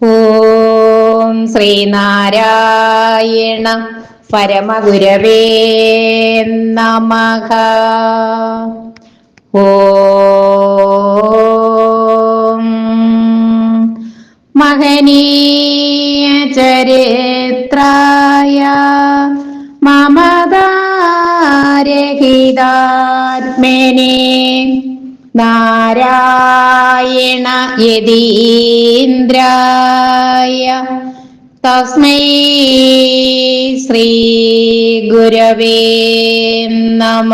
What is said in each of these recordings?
ഓം ശ്രീനാരായണ പരമഗുരവേ നമഃ. ഓം മഹനീയ ചരിത്രായ മമതാരഹിതാത്മനെ നാരായണ യതീന്ദ്രായ. തസ്മൈ ശ്രീ ഗുരവേ നമ.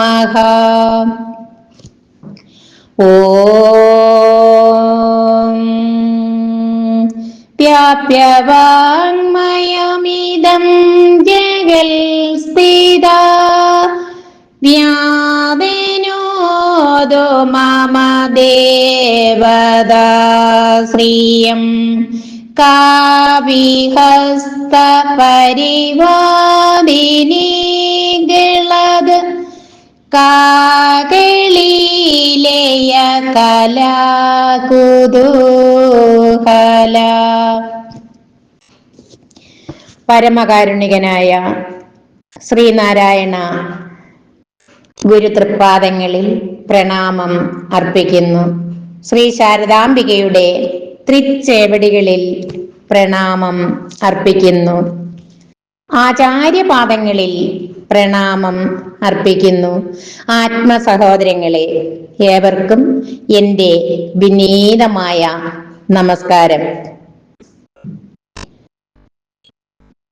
ഓം വ്യാപ്യവാങ്മയമിദം ജഗൽ സ്ഥിത വ്യാപിനോദോ മമ ദേവതാ ശ്രീയം കാവിഹസ്ത പരിവാദിനി ഗളത് കാകളിലേയ കലാകുതൂഹല പരമകാരുണികനായ ശ്രീനാരായണ ഗുരുതൃപാദങ്ങളിൽ പ്രണാമം അർപ്പിക്കുന്നു. ശ്രീ ശാരദാംബികയുടെ തൃച്ചേവടികളിൽ പ്രണാമം അർപ്പിക്കുന്നു. ആചാര്യപാദങ്ങളിൽ പ്രണാമം അർപ്പിക്കുന്നു. ആത്മസഹോദരങ്ങളെ ഏവർക്കും എന്റെ വിനീതമായ നമസ്കാരം.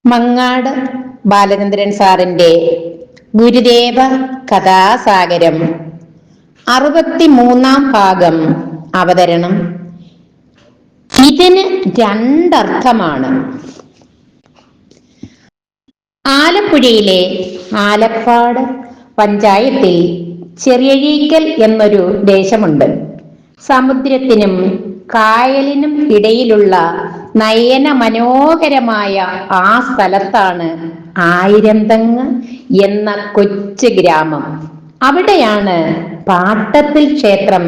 മങ്ങാട് ബാലചന്ദ്രൻ സാറിന്റെ ഗുരുദേവ കഥാസാഗരം അറുപത്തിമൂന്നാം ഭാഗം അവതരണം. ഇതിന് രണ്ടർത്ഥമാണ്. ആലപ്പുഴയിലെ ആലപ്പാട് പഞ്ചായത്തിൽ ചെറിയഴീക്കൽ എന്നൊരു ദേശമുണ്ട്. സമുദ്രത്തിനും കായലിനും ഇടയിലുള്ള നയന മനോഹരമായ ആ സ്ഥലത്താണ് ആയിരന്തങ്ങ് എന്ന കൊച്ചു ഗ്രാമം. അവിടെയാണ് പാട്ടത്തിൽ ക്ഷേത്രം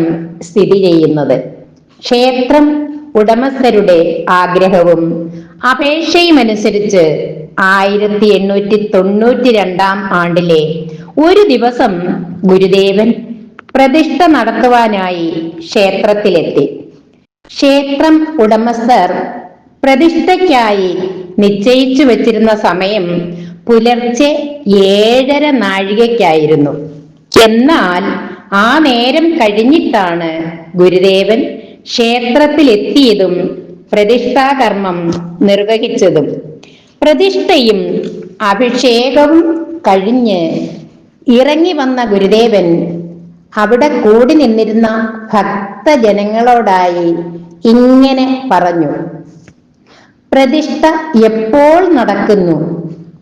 സ്ഥിതി ചെയ്യുന്നത്. ക്ഷേത്രം ഉടമസ്ഥരുടെ ആഗ്രഹവും അപേക്ഷയും അനുസരിച്ച് ആയിരത്തി എണ്ണൂറ്റി തൊണ്ണൂറ്റി രണ്ടാം ആണ്ടിലെ ഒരു ദിവസം ഗുരുദേവൻ പ്രതിഷ്ഠ നടത്തുവാനായി ക്ഷേത്രത്തിലെത്തി. ക്ഷേത്രം ഉടമസ്ഥർ പ്രതിഷ്ഠയ്ക്കായി നിശ്ചയിച്ചു വച്ചിരുന്ന സമയം പുലർച്ചെ ഏഴര നാഴികയ്ക്കായിരുന്നു. എന്നാൽ ആ നേരം കഴിഞ്ഞിട്ടാണ് ഗുരുദേവൻ ക്ഷേത്രത്തിലെത്തിയതും പ്രതിഷ്ഠാകർമ്മം നിർവഹിച്ചതും. പ്രതിഷ്ഠയും അഭിഷേകവും കഴിഞ്ഞ് ഇറങ്ങി വന്ന ഗുരുദേവൻ അവിടെ കൂടി നിന്നിരുന്ന ഭക്തജനങ്ങളോടായി ഇങ്ങനെ പറഞ്ഞു. പ്രതിഷ്ഠ എപ്പോൾ നടക്കുന്നു?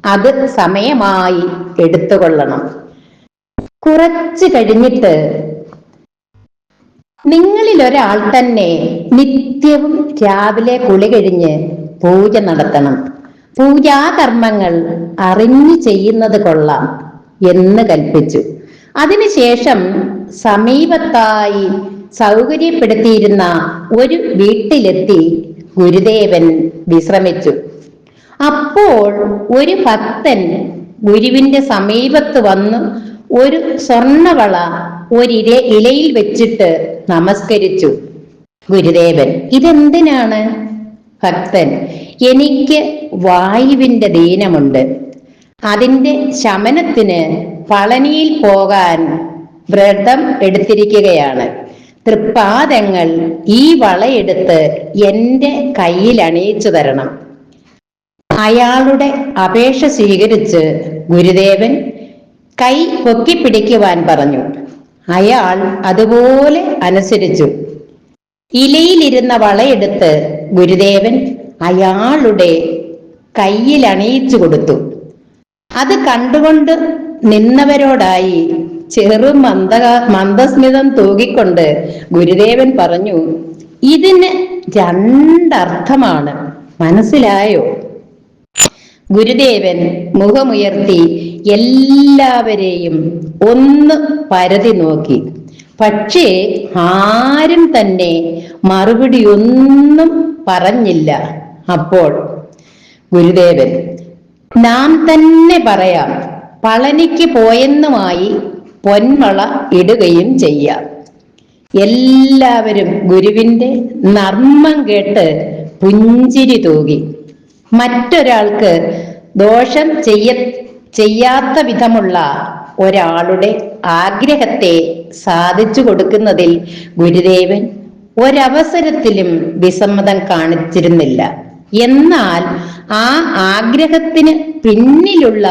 അത് സമയമായി എടുത്തുകൊള്ളണം. കുറച്ചു കഴിഞ്ഞിട്ട് നിങ്ങളിൽ ഒരാൾ തന്നെ നിത്യവും രാവിലെ കുളി കഴിഞ്ഞ് പൂജ നടത്തണം. പൂജാകർമ്മങ്ങൾ അറിഞ്ഞു ചെയ്യുന്നത് കൊള്ളാം എന്ന് കൽപ്പിച്ചു. അതിനുശേഷം സമീപത്തായി സൗകര്യപ്പെടുത്തിയിരുന്ന ഒരു വീട്ടിലെത്തി ഗുരുദേവൻ വിശ്രമിച്ചു. അപ്പോൾ ഒരു ഭക്തൻ ഗുരുവിന്റെ സമീപത്ത് വന്ന് ഒരു സ്വർണവള ഒരിര ഇലയിൽ വെച്ചിട്ട് നമസ്കരിച്ചു. ഗുരുദേവൻ ഇതെന്തിനാണ്? ഭക്തൻ എനിക്ക് വായുവിന്റെ ദീനമുണ്ട്. അതിന്റെ ശമനത്തിന് പളനിയിൽ പോകാൻ വ്രതം എടുത്തിരിക്കുകയാണ്. തൃപ്പാദങ്ങൾ ഈ വളയെടുത്ത് എന്റെ കയ്യിൽ അണിയിച്ചു തരണം. അയാളുടെ അപേക്ഷ സ്വീകരിച്ച് ഗുരുദേവൻ കൈ പൊക്കിപ്പിടിക്കുവാൻ പറഞ്ഞു. അയാൾ അതുപോലെ അനുസരിച്ചു. ഇലയിലിരുന്ന വളയെടുത്ത് ഗുരുദേവൻ അയാളുടെ കയ്യിൽ അണിയിച്ചു കൊടുത്തു. അത് കണ്ടുകൊണ്ട് നിന്നവരോടായി ചെറു മന്ദ മന്ദസ്മിതം തൂകിക്കൊണ്ട് ഗുരുദേവൻ പറഞ്ഞു ഇതിന് രണ്ടർത്ഥമാണ്. മനസ്സിലായോ? ഗുരുദേവൻ മുഖമുയർത്തി എല്ലാവരെയും ഒന്ന് പരതി നോക്കി. പക്ഷേ ആരും തന്നെ മറുപടി ഒന്നും പറഞ്ഞില്ല. അപ്പോൾ ഗുരുദേവൻ നാം തന്നെ പറയാം പളനിക്ക് പോയെന്നുമായി പൊന്മള ഇടുകയും ചെയ്യാം. എല്ലാവരും ഗുരുവിന്റെ നർമ്മം കേട്ട് പുഞ്ചിരി തൂകി. മറ്റൊരാൾക്ക് ദോഷം ചെയ്യ ചെയ്യാത്ത വിധമുള്ള ഒരാളുടെ ആഗ്രഹത്തെ സാധിച്ചു കൊടുക്കുന്നതിൽ ഗുരുദേവൻ ഒരവസരത്തിലും വിസമ്മതം കാണിച്ചിരുന്നില്ല. എന്നാൽ ആ ആഗ്രഹത്തിന് പിന്നിലുള്ള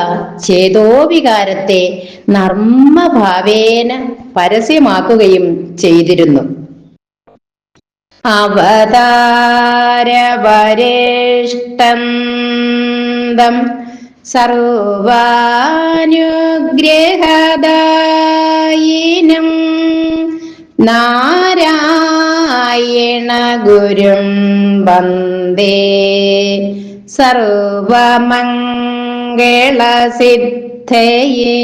ചേതോവികാരത്തെ നർമ്മഭാവേന പരസ്യമാക്കുകയും ചെയ്തിരുന്നു. അവതാരവരേഷ്ടം സർവാനുഗ്രഹദായിനം നാരായണ ഗുരും വന്ദേ. സർവമംഗളസിദ്ധയേ.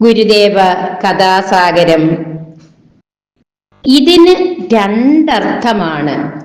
ഗുരുദേവ കഥാസാഗരം. ഇതിന് രണ്ടർത്ഥമാണ്.